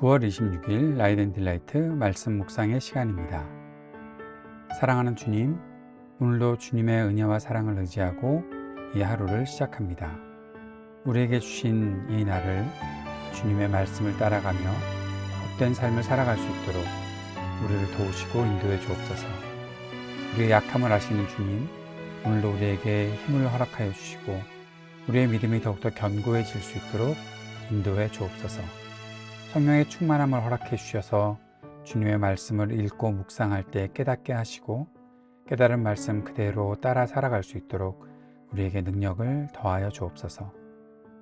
9월 26일 라이덴 딜라이트 말씀 묵상의 시간입니다. 사랑하는 주님, 오늘도 주님의 은혜와 사랑을 의지하고 이 하루를 시작합니다. 우리에게 주신 이 날을 주님의 말씀을 따라가며 복된 삶을 살아갈 수 있도록 우리를 도우시고 인도해 주옵소서. 우리의 약함을 아시는 주님, 오늘도 우리에게 힘을 허락하여 주시고 우리의 믿음이 더욱더 견고해질 수 있도록 인도해 주옵소서. 성령의 충만함을 허락해 주셔서 주님의 말씀을 읽고 묵상할 때 깨닫게 하시고 깨달은 말씀 그대로 따라 살아갈 수 있도록 우리에게 능력을 더하여 주옵소서.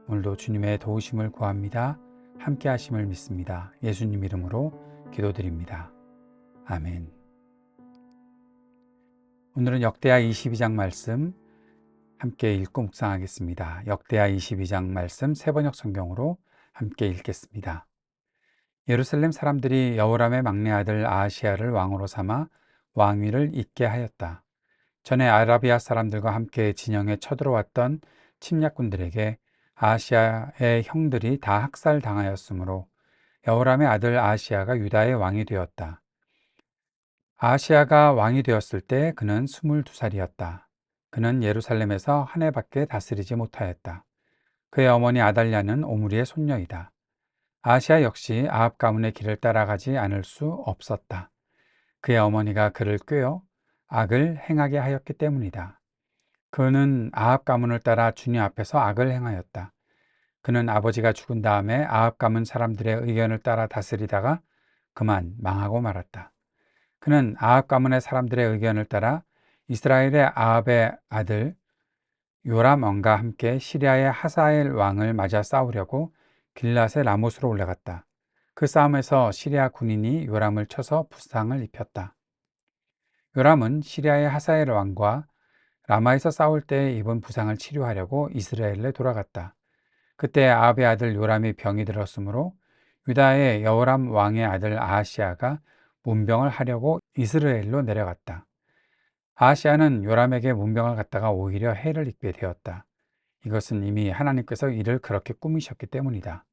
오늘도 주님의 도우심을 구합니다. 함께 하심을 믿습니다. 예수님 이름으로 기도드립니다. 아멘. 오늘은 역대하 22장 말씀 함께 읽고 묵상하겠습니다. 역대하 22장 말씀 세번역 성경으로 함께 읽겠습니다. 예루살렘 사람들이 여호람의 막내 아들 아시아를 왕으로 삼아 왕위를 잇게 하였다. 전에 아라비아 사람들과 함께 진영에 쳐들어왔던 침략군들에게 아시아의 형들이 다 학살당하였으므로 여호람의 아들 아시아가 유다의 왕이 되었다. 아시아가 왕이 되었을 때 그는 22살이었다. 그는 예루살렘에서 한 해밖에 다스리지 못하였다. 그의 어머니 아달랴는 오므리의 손녀이다. 아시아 역시 아합 가문의 길을 따라가지 않을 수 없었다. 그의 어머니가 그를 꿰어 악을 행하게 하였기 때문이다. 그는 아합 가문을 따라 주님 앞에서 악을 행하였다. 그는 아버지가 죽은 다음에 아합 가문 사람들의 의견을 따라 다스리다가 그만 망하고 말았다. 그는 아합 가문의 사람들의 의견을 따라 이스라엘의 아합의 아들 요람 왕과 함께 시리아의 하사엘 왕을 맞아 싸우려고 길랏의 라못으로 올라갔다. 그 싸움에서 시리아 군인이 요람을 쳐서 부상을 입혔다. 요람은 시리아의 하사엘 왕과 라마에서 싸울 때 입은 부상을 치료하려고 이스라엘에 돌아갔다. 그때 아합의 아들 요람이 병이 들었으므로 유다의 여호람 왕의 아들 아시아가 문병을 하려고 이스라엘로 내려갔다. 아시아는 요람에게 문병을 갖다가 오히려 해를 입게 되었다. 이것은 이미 하나님께서 이를 그렇게 꾸미셨기 때문이다.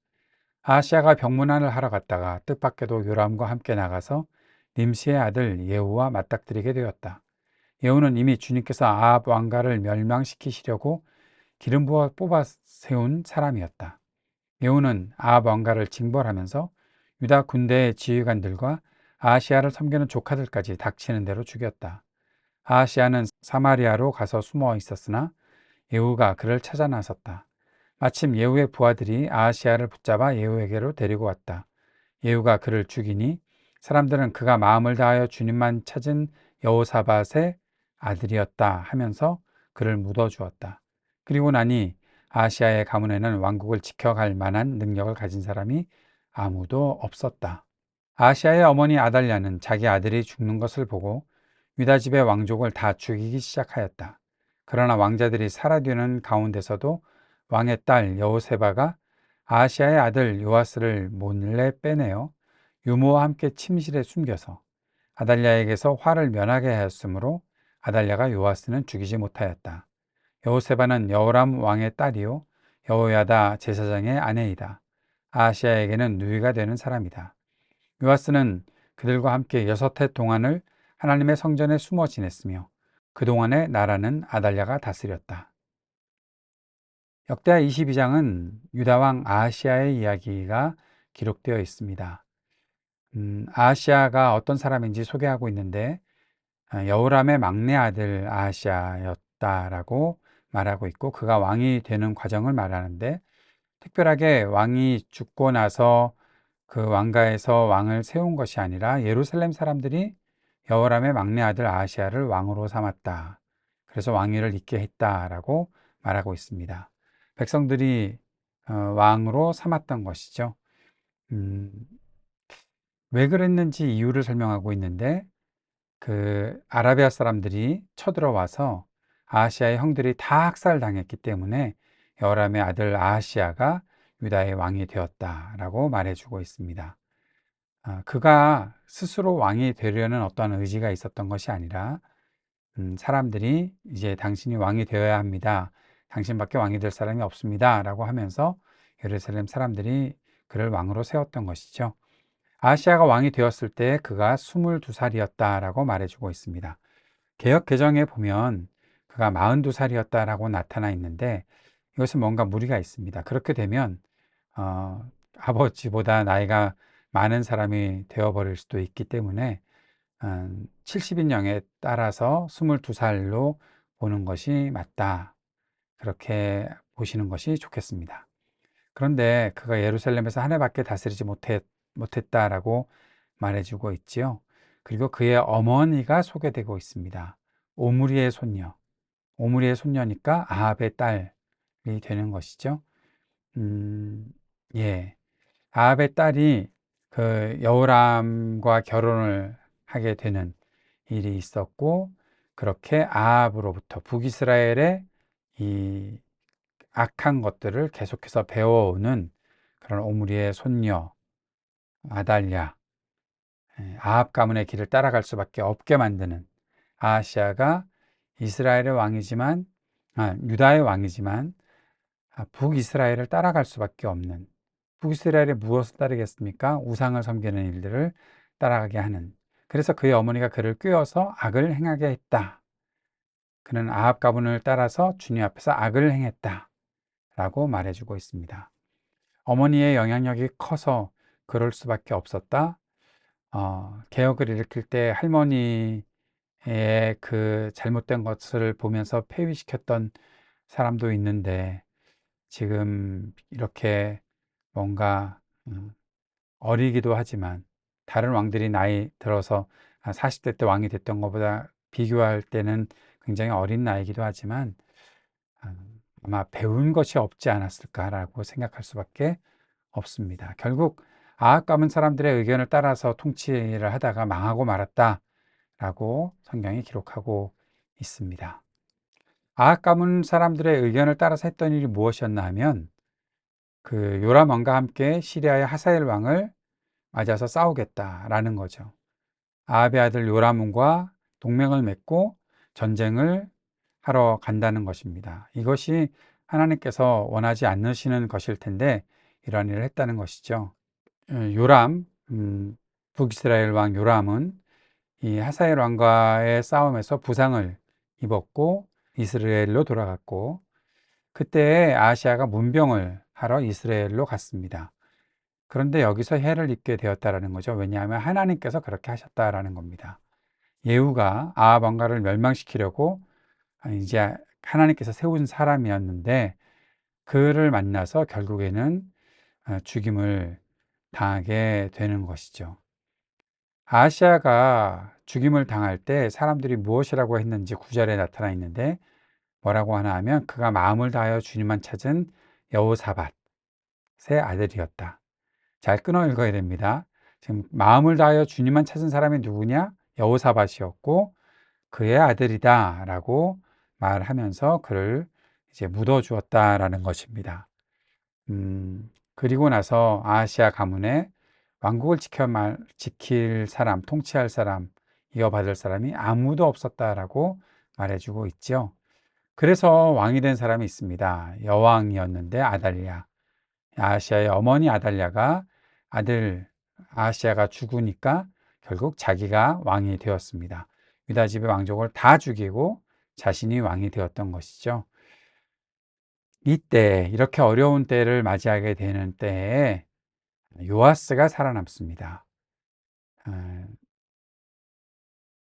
아시아가 병문안을 하러 갔다가 뜻밖에도 요람과 함께 나가서 님시의 아들 예후와 맞닥뜨리게 되었다. 예후는 이미 주님께서 아합 왕가를 멸망시키시려고 기름 부어 뽑아 세운 사람이었다. 예후는 아합 왕가를 징벌하면서 유다 군대의 지휘관들과 아시아를 섬기는 조카들까지 닥치는 대로 죽였다. 아시아는 사마리아로 가서 숨어 있었으나 예후가 그를 찾아 나섰다. 마침 예후의 부하들이 아시아를 붙잡아 예후에게로 데리고 왔다. 예후가 그를 죽이니 사람들은 그가 마음을 다하여 주님만 찾은 여호사밧의 아들이었다 하면서 그를 묻어 주었다. 그리고 나니 아시아의 가문에는 왕국을 지켜갈 만한 능력을 가진 사람이 아무도 없었다. 아시아의 어머니 아달랴는 자기 아들이 죽는 것을 보고 유다 집의 왕족을 다 죽이기 시작하였다. 그러나 왕자들이 살아되는 가운데서도 왕의 딸 여호세바가 아시아의 아들 요아스를 몰래 빼내어 유모와 함께 침실에 숨겨서 아달랴에게서 화를 면하게 하였으므로 아달랴가 요아스는 죽이지 못하였다. 여호세바는 여호람 왕의 딸이요 여호야다 제사장의 아내이다. 아시아에게는 누이가 되는 사람이다. 요아스는 그들과 함께 여섯 해 동안을 하나님의 성전에 숨어 지냈으며 그동안의 나라는 아달랴가 다스렸다. 역대하 22장은 유다왕 아시아의 이야기가 기록되어 있습니다. 음, 아시아가 어떤 사람인지 소개하고 있는데 아, 여우람의 막내 아들 아시아였다라고 말하고 있고 그가 왕이 되는 과정을 말하는데 특별하게 왕이 죽고 나서 그 왕가에서 왕을 세운 것이 아니라 예루살렘 사람들이 여호람의 막내 아들 아시아를 왕으로 삼았다. 그래서 왕위를 잇게 했다라고 말하고 있습니다. 백성들이 어, 왕으로 삼았던 것이죠. 음, 왜 그랬는지 이유를 설명하고 있는데 그 아라비아 사람들이 쳐들어와서 아시아의 형들이 다 학살당했기 때문에 여람의 아들 아시아가 유다의 왕이 되었다라고 말해주고 있습니다. 아, 그가 스스로 왕이 되려는 어떤 의지가 있었던 것이 아니라 음, 사람들이 이제 당신이 왕이 되어야 합니다. 당신밖에 왕이 될 사람이 없습니다. 라고 하면서 예루살렘 사람들이 그를 왕으로 세웠던 것이죠. 아시아가 왕이 되었을 때 그가 22살이었다라고 말해주고 있습니다. 개혁 개정에 보면 그가 42살이었다라고 나타나 있는데 이것은 뭔가 무리가 있습니다. 그렇게 되면 어, 아버지보다 나이가 많은 사람이 되어버릴 수도 있기 때문에 음, 70인령에 따라서 22살로 보는 것이 맞다. 그렇게 보시는 것이 좋겠습니다. 그런데 그가 예루살렘에서 한 해밖에 다스리지 못했, 못했다라고 말해주고 있지요. 그리고 그의 어머니가 소개되고 있습니다. 오므리의 손녀. 오므리의 손녀니까 아합의 딸이 되는 것이죠. 음, 예. 아합의 딸이 그 여호람과 결혼을 하게 되는 일이 있었고 그렇게 아합으로부터 북이스라엘의 이 악한 것들을 계속해서 배워오는 그런 오므리의 손녀 아달랴 예, 아합 가문의 길을 따라갈 수밖에 없게 만드는 아시아가 이스라엘의 왕이지만 아, 유다의 왕이지만 아, 북이스라엘을 따라갈 수밖에 없는 북이스라엘이 무엇을 따르겠습니까? 우상을 섬기는 일들을 따라가게 하는 그래서 그의 어머니가 그를 꿰어서 악을 행하게 했다. 그는 아합 가문을 따라서 주님 앞에서 악을 행했다. 라고 말해주고 있습니다. 어머니의 영향력이 커서 그럴 수밖에 없었다. 어, 개혁을 일으킬 때 할머니의 그 잘못된 것을 보면서 폐위시켰던 사람도 있는데 지금 이렇게 뭔가 음, 어리기도 하지만 다른 왕들이 나이 들어서 40대 때 왕이 됐던 것보다 비교할 때는 굉장히 어린 나이기도 하지만 음, 아마 배운 것이 없지 않았을까라고 생각할 수밖에 없습니다. 결국 아합 가문 사람들의 의견을 따라서 통치를 하다가 망하고 말았다라고 성경이 기록하고 있습니다. 아합 가문 사람들의 의견을 따라서 했던 일이 무엇이었나 하면 그 요람 왕과 함께 시리아의 하사엘 왕을 맞아서 싸우겠다라는 거죠. 아합의 아들 요람과 동맹을 맺고 전쟁을 하러 간다는 것입니다. 이것이 하나님께서 원하지 않으시는 것일 텐데 이러한 일을 했다는 것이죠. 어, 요람, 음, 북이스라엘 왕 요람은 이 하사엘 왕과의 싸움에서 부상을 입었고 이스라엘로 돌아갔고 그때 아시아가 문병을 하러 이스라엘로 갔습니다. 그런데 여기서 해를 입게 되었다라는 거죠. 왜냐하면 하나님께서 그렇게 하셨다라는 겁니다. 예후가 아합 왕가를 멸망시키려고 이제 하나님께서 세운 사람이었는데 그를 만나서 결국에는 어, 죽임을 당하게 되는 것이죠. 아시아가 죽임을 당할 때 사람들이 무엇이라고 했는지 구절에 나타나 있는데 뭐라고 하나 하면 그가 마음을 다하여 주님만 찾은 여호사밧의 아들이었다. 잘 끊어 읽어야 됩니다. 지금 마음을 다하여 주님만 찾은 사람이 누구냐? 여호사밧이었고 그의 아들이다라고 말하면서 그를 이제 묻어 주었다라는 것입니다. 음, 그리고 나서 아시아 가문에 왕국을 지켜 말, 지킬 사람, 통치할 사람, 이어받을 사람이 아무도 없었다라고 말해주고 있죠. 그래서 왕이 된 사람이 있습니다. 여왕이었는데 아달랴. 아시아의 어머니 아달랴가 아들 아시아가 죽으니까 결국 자기가 왕이 되었습니다. 유다 집의 왕족을 다 죽이고 자신이 왕이 되었던 것이죠. 이때 이렇게 어려운 때를 맞이하게 되는 때에 요아스가 살아남습니다. 아,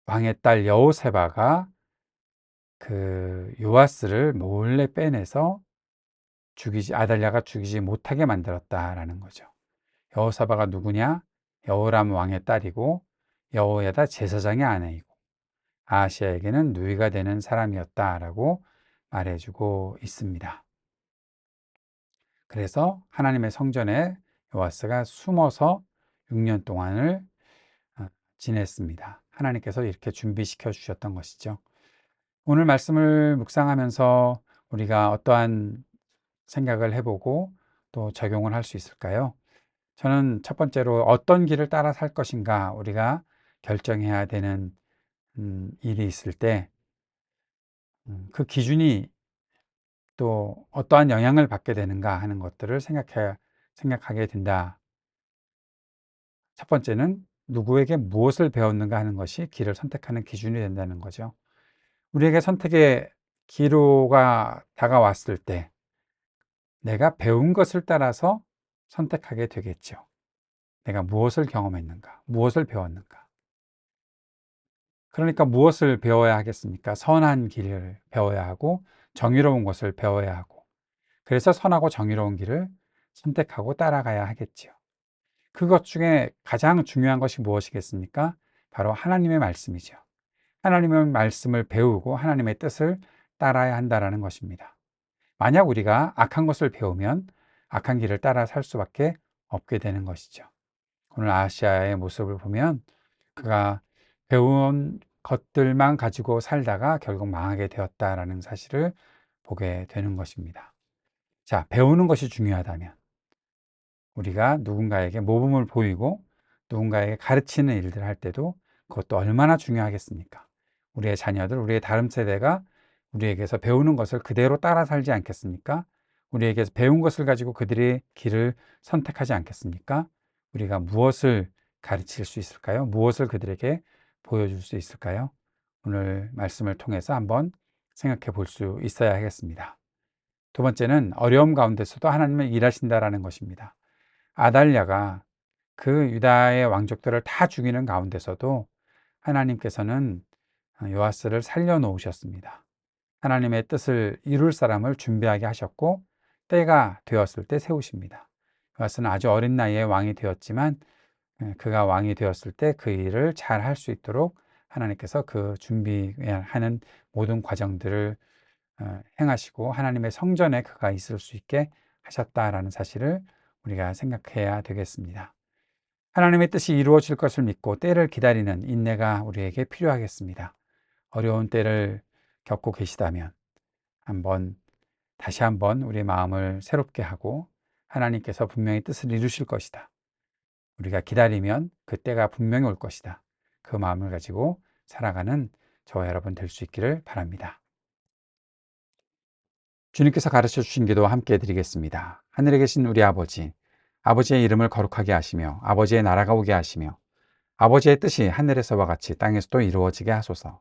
왕의 딸 여호세바가 그 요아스를 몰래 빼내서 죽이지 아달랴가 죽이지 못하게 만들었다라는 거죠. 여호사바가 누구냐? 여호람 왕의 딸이고 여호야다 제사장의 아내이고 아시아에게는 누이가 되는 사람이었다라고 말해주고 있습니다. 그래서 하나님의 성전에 요아스가 숨어서 6년 동안을 어, 지냈습니다. 하나님께서 이렇게 준비시켜 주셨던 것이죠. 오늘 말씀을 묵상하면서 우리가 어떠한 생각을 해보고 또 적용을 할 수 있을까요? 저는 첫 번째로 어떤 길을 따라 살 것인가 우리가 결정해야 되는 음, 일이 있을 때그 음, 기준이 또 어떠한 영향을 받게 되는가 하는 것들을 생각해, 생각하게 된다. 첫 번째는 누구에게 무엇을 배웠는가 하는 것이 길을 선택하는 기준이 된다는 거죠. 우리에게 선택의 기로가 다가왔을 때 내가 배운 것을 따라서 선택하게 되겠죠. 내가 무엇을 경험했는가, 무엇을 배웠는가. 그러니까 무엇을 배워야 하겠습니까? 선한 길을 배워야 하고 정의로운 것을 배워야 하고 그래서 선하고 정의로운 길을 선택하고 따라가야 하겠지요. 그것 중에 가장 중요한 것이 무엇이겠습니까? 바로 하나님의 말씀이죠. 하나님의 말씀을 배우고 하나님의 뜻을 따라야 한다는 것입니다. 만약 우리가 악한 것을 배우면 악한 길을 따라 살 수밖에 없게 되는 것이죠. 오늘 아시아의 모습을 보면 그가 배운 것들만 가지고 살다가 결국 망하게 되었다라는 사실을 보게 되는 것입니다. 자, 배우는 것이 중요하다면 우리가 누군가에게 모범을 보이고 누군가에게 가르치는 일들을 할 때도 그것도 얼마나 중요하겠습니까? 우리의 자녀들, 우리의 다음 세대가 우리에게서 배우는 것을 그대로 따라 살지 않겠습니까? 우리에게서 배운 것을 가지고 그들의 길을 선택하지 않겠습니까? 우리가 무엇을 가르칠 수 있을까요? 무엇을 그들에게 보여줄 수 있을까요? 오늘 말씀을 통해서 한번 생각해 볼 수 있어야 하겠습니다. 두 번째는 어려움 가운데서도 하나님은 일하신다라는 것입니다. 아달랴가 그 유다의 왕족들을 다 죽이는 가운데서도 하나님께서는 요아스를 살려놓으셨습니다. 하나님의 뜻을 이룰 사람을 준비하게 하셨고 때가 되었을 때 세우십니다. 요아스는 아주 어린 나이에 왕이 되었지만 예, 그가 왕이 되었을 때 그 일을 잘 할 수 있도록 하나님께서 그 준비하는 모든 과정들을 어, 행하시고 하나님의 성전에 그가 있을 수 있게 하셨다라는 사실을 우리가 생각해야 되겠습니다. 하나님의 뜻이 이루어질 것을 믿고 때를 기다리는 인내가 우리에게 필요하겠습니다. 어려운 때를 겪고 계시다면 한번 다시 한번 우리 마음을 새롭게 하고 하나님께서 분명히 뜻을 이루실 것이다. 우리가 기다리면 그 때가 분명히 올 것이다. 그 마음을 가지고 살아가는 저와 여러분 될 수 있기를 바랍니다. 주님께서 가르쳐 주신 기도 함께 드리겠습니다. 하늘에 계신 우리 아버지, 아버지의 이름을 거룩하게 하시며 아버지의 나라가 오게 하시며 아버지의 뜻이 하늘에서와 같이 땅에서도 이루어지게 하소서.